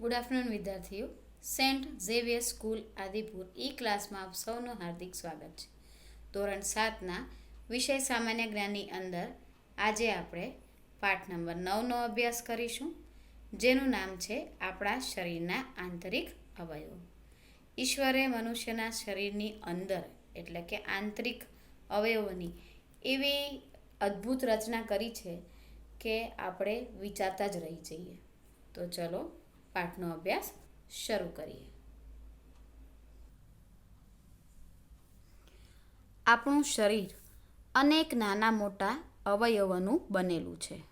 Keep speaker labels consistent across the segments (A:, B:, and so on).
A: Good afternoon વિદ્યાર્થીઓ. Saint Xavier school, Adipur. ઈ ક્લાસમાં આપ સૌનું હાર્દિક સ્વાગત છે. ધોરણ સાતના વિષય સામાન્ય જ્ઞાનની અંદર આજે આપણે પાઠ નંબર નવનો અભ્યાસ કરીશું, જેનું નામ છે આપણા શરીરના આંતરિક અવયવો. ઈશ્વરે મનુષ્યના શરીરની અંદર, એટલે કે આંતરિક અવયવોની એવી અદ્ભુત રચના કરી છે કે આપણે વિચારતા જ રહી જઈએ. તો ચલો પાઠનો અભ્યાસ શરૂ કરીએ. આપણું શરીર અનેક નાના મોટા અવયવોનું બનેલું છે.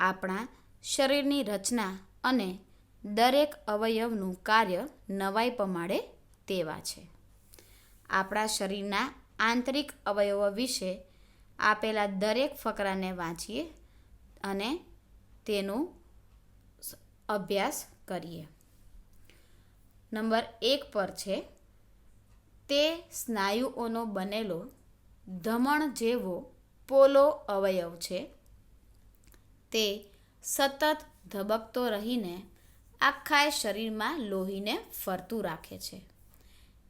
A: આપણા શરીરની રચના અને દરેક અવયવનું કાર્ય નવાઈ પમાડે તેવા છે. આપણા શરીરના આંતરિક અવયવો વિશે આપેલા દરેક ફકરાને વાંચીએ અને તેનું અભ્યાસ કરીએ. નંબર એક પર છે, તે સ્નાયુઓનો બનેલો ધમણ જેવો પોલો અવયવ છે. તે સતત ધબકતો રહીને આખા શરીરમાં લોહીને ફરતું રાખે છે.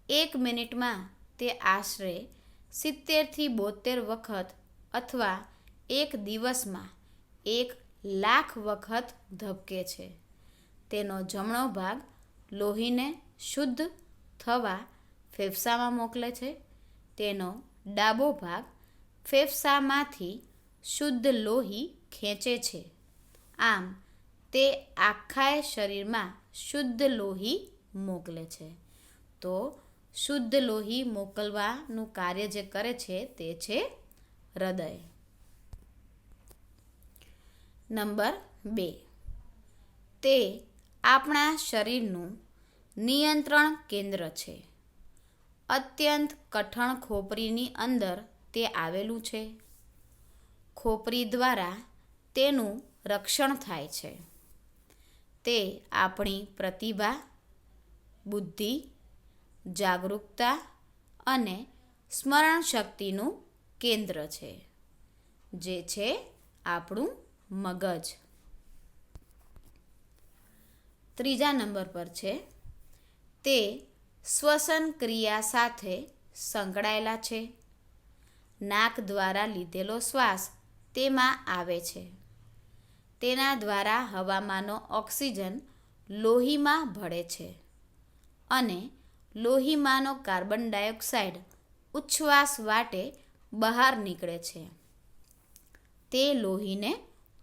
A: એક મિનિટમાં તે આશરે સિત્તેરથી બોતેર વખત અથવા એક દિવસમાં એક લાખ વખત ધબકે છે. તેનો જમણો ભાગ લોહીને શુદ્ધ થવા ફેફસામાં મોકલે છે. તેનો ડાબો ભાગ ફેફસામાંથી શુદ્ધ લોહી ખેંચે છે. આમ, તે આખાય શરીરમાં શુદ્ધ લોહી મોકલે છે. તો શુદ્ધ લોહી મોકલવાનું કાર્ય જે કરે છે તે છે હૃદય. નંબર બે. તે આપણા શરીરનું નિયંત્રણ કેન્દ્ર છે. અત્યંત કઠણ ખોપરીની અંદર તે આવેલું છે. ખોપરી દ્વારા તેનું રક્ષણ થાય છે. તે આપણી પ્રતિભા, બુદ્ધિ, જાગરૂકતા અને સ્મરણ શક્તિનું કેન્દ્ર છે, જે છે આપણું મગજ. ત્રીજા નંબર પર છે. તે શ્વસન ક્રિયા સાથે સંકળાયેલા છે. નાક દ્વારા લીધેલો શ્વાસ તેમાં આવે છે. તેના દ્વારા હવામાંનો ઓક્સિજન લોહીમાં ભળે છે અને લોહીમાંનો કાર્બન ડાયોક્સાઇડ ઉચ્છ્વાસ વાટે બહાર નીકળે છે. તે લોહીને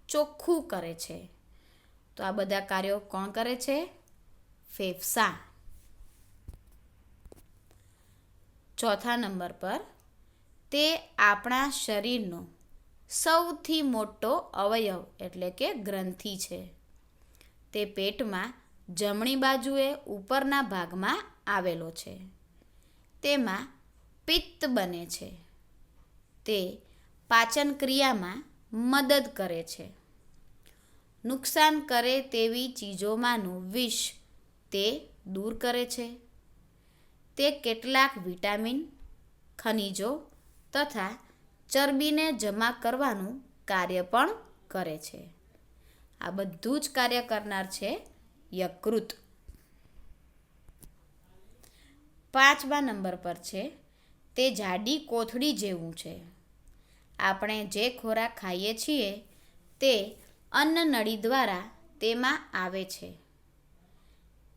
A: ચોખ્ખું કરે છે. તો આ બધા કાર્યો કોણ કરે છે? ફેફસા. ચોથા નંબર પર, તે આપણા શરીરનો સૌથી મોટો અવયવ એટલે કે ગ્રંથિ છે. તે પેટમાં જમણી બાજુએ ઉપરના ભાગમાં આવેલો છે. તેમાં પિત્ત બને છે. તે પાચન ક્રિયામાં મદદ કરે છે. નુકસાન કરે તેવી ચીજોમાંનું વિષ તે દૂર કરે છે. તે કેટલાક વિટામિન, ખનિજો તથા ચરબીને જમા કરવાનું કાર્ય પણ કરે છે. આ બધું જ કાર્ય કરનાર છે યકૃત. પાંચમા નંબર પર છે, તે જાડી કોથળી જેવું છે. આપણે જે ખોરાક ખાઈએ છીએ તે અન્નનળી દ્વારા તેમાં આવે છે.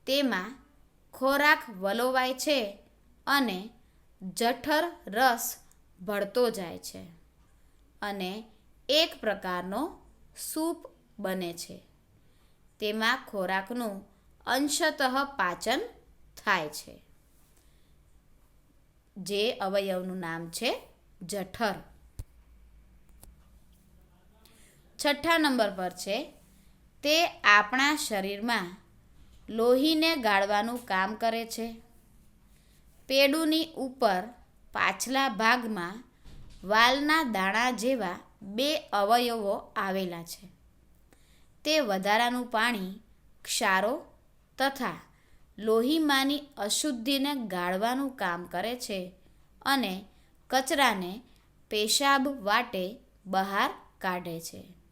A: તેમાં ખોરાક વલોવાય છે અને જઠર રસ ભળતો જાય છે અને એક પ્રકારનો સૂપ બને છે. તેમાં ખોરાકનું અંશતઃ પાચન થાય છે. જે અવયવનું નામ છે જઠર. છઠ્ઠા નંબર પર છે. તે આપણા શરીરમાં લોહીને ગાળવાનું કામ કરે છે. પેડુની ઉપર પાછલા ભાગમાં વાલના દાણા જેવા બે અવયવો આવેલા છે. તે વધારાનું પાણી ક્ષારો તથા લોહીમાંની અશુદ્ધિને ગાળવાનું કામ કરે છે અને કચરાને પેશાબ વાટે બહાર કાઢે છે.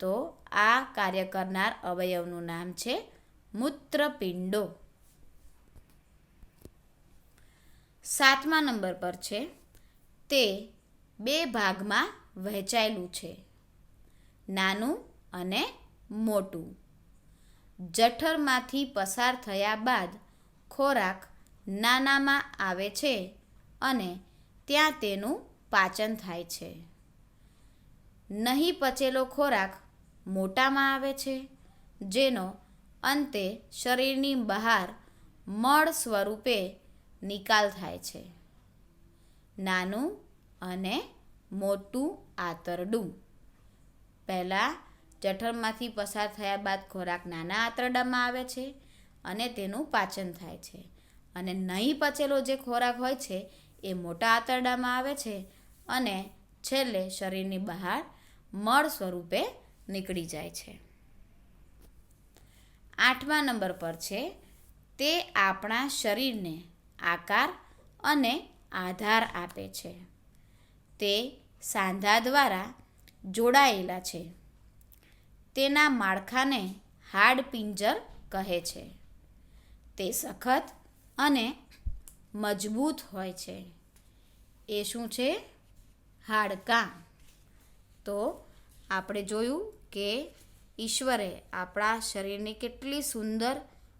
A: તો આ કાર્ય કરનાર અવયવનું નામ છે મૂત્રપિંડો. સાતમા નંબર પર છે, તે બે ભાગમાં વહેંચાયેલું છે, નાનું અને મોટું. જઠરમાંથી પસાર થયા બાદ ખોરાક નાનામાં આવે છે અને ત્યાં તેનું પાચન થાય છે. નહીં પચેલો ખોરાક મોટામાં આવે છે, જેનો અંતે શરીરની બહાર મળ સ્વરૂપે નિકાલ થાય છે. નાનું અને મોટું આંતરડું. પહેલાં જઠરમાંથી પસાર થયા બાદ ખોરાક નાના આંતરડામાં આવે છે અને તેનું પાચન થાય છે. અને નહીં પચેલો જે ખોરાક હોય છે, એ મોટા આંતરડામાં આવે છે અને છેલ્લે શરીરની બહાર મળ સ્વરૂપે નીકળી જાય છે. આઠમા નંબર પર છે, તે આપણા શરીરને આકાર અને આધાર આપે છે. તે સાંધા દ્વારા જોડાયેલા છે. તેના માળખાને હાડપિંજર કહે છે. તે સખત અને મજબૂત હોય છે. એ શું છે? હાડકાં. તો આપણે જોયું કે ઈશ્વરે આપણા શરીરની કેટલી સુંદર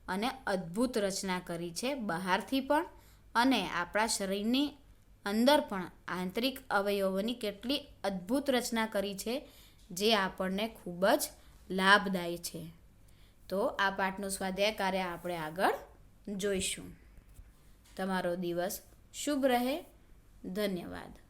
A: અને અદ્ભુત રચના કરી છે બહારથી પણ અને આપણા શરીરની અંદર પણ આંતરિક અવયવોની કેટલી અદ્ભુત રચના કરી છે જે આપણને ખૂબ જ લાભદાયી છે. તો આ પાઠનું સ્વાધ્યાય કાર્ય આપણે આગળ જોઈશું. તમારો દિવસ શુભ રહે. ધન્યવાદ.